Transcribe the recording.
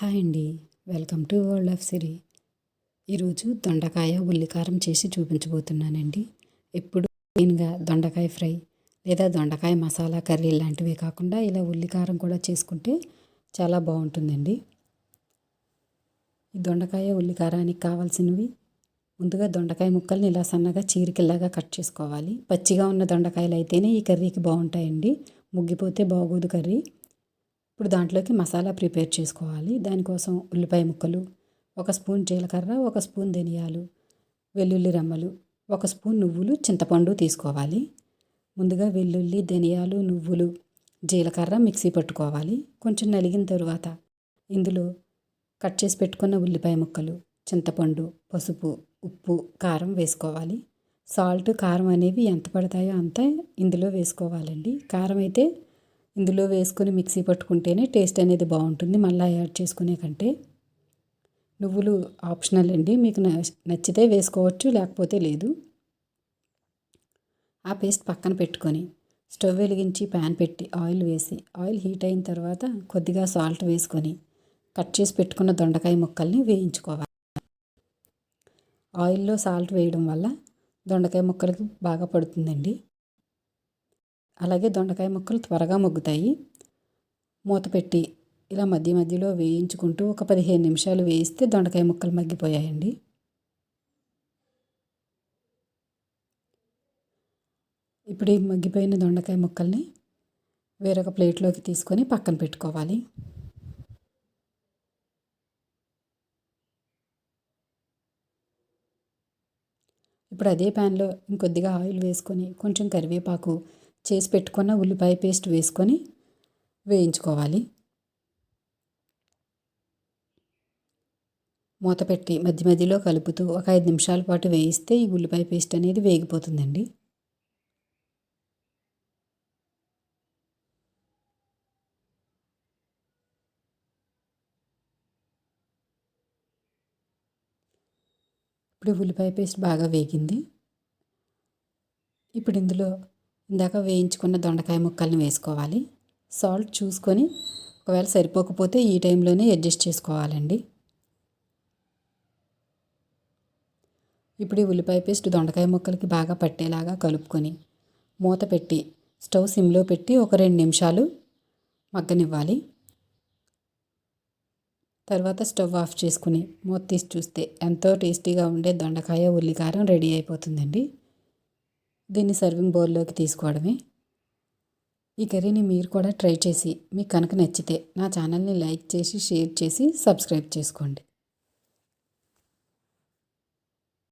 Hi అండి. Welcome to world of Siri. ఈరోజు దొండకాయ ఉల్లికారం చేసి చూపించబోతున్నానండి. ఎప్పుడు మెయిన్గా దొండకాయ ఫ్రై లేదా దొండకాయ మసాలా కర్రీ లాంటివి కాకుండా ఇలా ఉల్లికారం కూడా చేసుకుంటే చాలా బాగుంటుందండి. ఈ దొండకాయ ఉల్లికారానికి కావాల్సినవి ముందుగా దొండకాయ ముక్కల్ని ఇలా సన్నగా చీరికిల్లాగా కట్ చేసుకోవాలి. పచ్చిగా ఉన్న దొండకాయలు అయితేనే ఈ కర్రీకి బాగుంటాయండి. ముగ్గిపోతే బాగోదు కర్రీ. ఇప్పుడు దాంట్లోకి మసాలా ప్రిపేర్ చేసుకోవాలి. దానికోసం ఉల్లిపాయ ముక్కలు ఒక స్పూన్ జీలకర్ర ఒక స్పూన్ ధనియాలు వెల్లుల్లి రెమ్మలు ఒక స్పూన్ నువ్వులు చింతపండు తీసుకోవాలి. ముందుగా వెల్లుల్లి ధనియాలు నువ్వులు జీలకర్ర మిక్సీ పట్టుకోవాలి. కొంచెం నలిగిన తరువాత ఇందులో కట్ చేసి పెట్టుకున్న ఉల్లిపాయ ముక్కలు చింతపండు పసుపు ఉప్పు కారం వేసుకోవాలి. సాల్ట్ కారం అనేవి ఎంత పడతాయో అంత ఇందులో వేసుకోవాలండి. కారం అయితే ఇందులో వేసుకొని మిక్సీ పట్టుకుంటేనే టేస్ట్ అనేది బాగుంటుంది. మళ్ళీ యాడ్ చేసుకునే కంటే నువ్వులు ఆప్షనల్ అండి. మీకు నచ్చితే వేసుకోవచ్చు లేకపోతే లేదు. ఆ పేస్ట్ పక్కన పెట్టుకొని స్టవ్ వెలిగించి ప్యాన్ పెట్టి ఆయిల్ వేసి ఆయిల్ హీట్ అయిన తర్వాత కొద్దిగా సాల్ట్ వేసుకొని కట్ చేసి పెట్టుకున్న దొండకాయ ముక్కల్ని వేయించుకోవాలి. ఆయిల్లో సాల్ట్ వేయడం వల్ల దొండకాయ ముక్కలకి బాగా పడుతుందండి. అలాగే దొండకాయ ముక్కలు త్వరగా మొగ్గుతాయి. మూత పెట్టి ఇలా మధ్య మధ్యలో వేయించుకుంటూ ఒక పదిహేను నిమిషాలు వేయిస్తే దొండకాయ ముక్కలు మగ్గిపోయాయండి. ఇప్పుడు ఈ మగ్గిపోయిన దొండకాయ ముక్కల్ని వేరొక ప్లేట్లోకి తీసుకొని పక్కన పెట్టుకోవాలి. ఇప్పుడు అదే ప్యాన్లో ఇంకొద్దిగా ఆయిల్ వేసుకొని కొంచెం కరివేపాకు చేసి పెట్టుకున్న ఉల్లిపాయ పేస్ట్ వేసుకొని వేయించుకోవాలి. మూత పెట్టి మధ్య మధ్యలో కలుపుతూ ఒక ఐదు నిమిషాల పాటు వేయిస్తే ఈ ఉల్లిపాయ పేస్ట్ అనేది వేగిపోతుందండి. ఇప్పుడు ఉల్లిపాయ పేస్ట్ బాగా వేగింది. ఇప్పుడు ఇందులో ఇందాక వేయించుకున్న దొండకాయ ముక్కల్ని వేసుకోవాలి. సాల్ట్ చూసుకొని ఒకవేళ సరిపోకపోతే ఈ టైంలోనే అడ్జస్ట్ చేసుకోవాలండి. ఇప్పుడు ఈ ఉల్లిపాయ పేస్ట్ దొండకాయ ముక్కలకి బాగా పట్టేలాగా కలుపుకొని మూత పెట్టి స్టవ్ సిమ్లో పెట్టి ఒక రెండు నిమిషాలు మగ్గనివ్వాలి. తర్వాత స్టవ్ ఆఫ్ చేసుకుని మూత తీసి చూస్తే ఎంతో టేస్టీగా ఉండే దొండకాయ ఉల్లికారం రెడీ అయిపోతుందండి. దీన్ని సర్వింగ్ బౌల్లోకి తీసుకోవడమే. ఈ కర్రీని మీరు కూడా ట్రై చేసి మీకు కనుక నచ్చితే నా ఛానల్ని లైక్ చేసి షేర్ చేసి సబ్స్క్రైబ్ చేసుకోండి.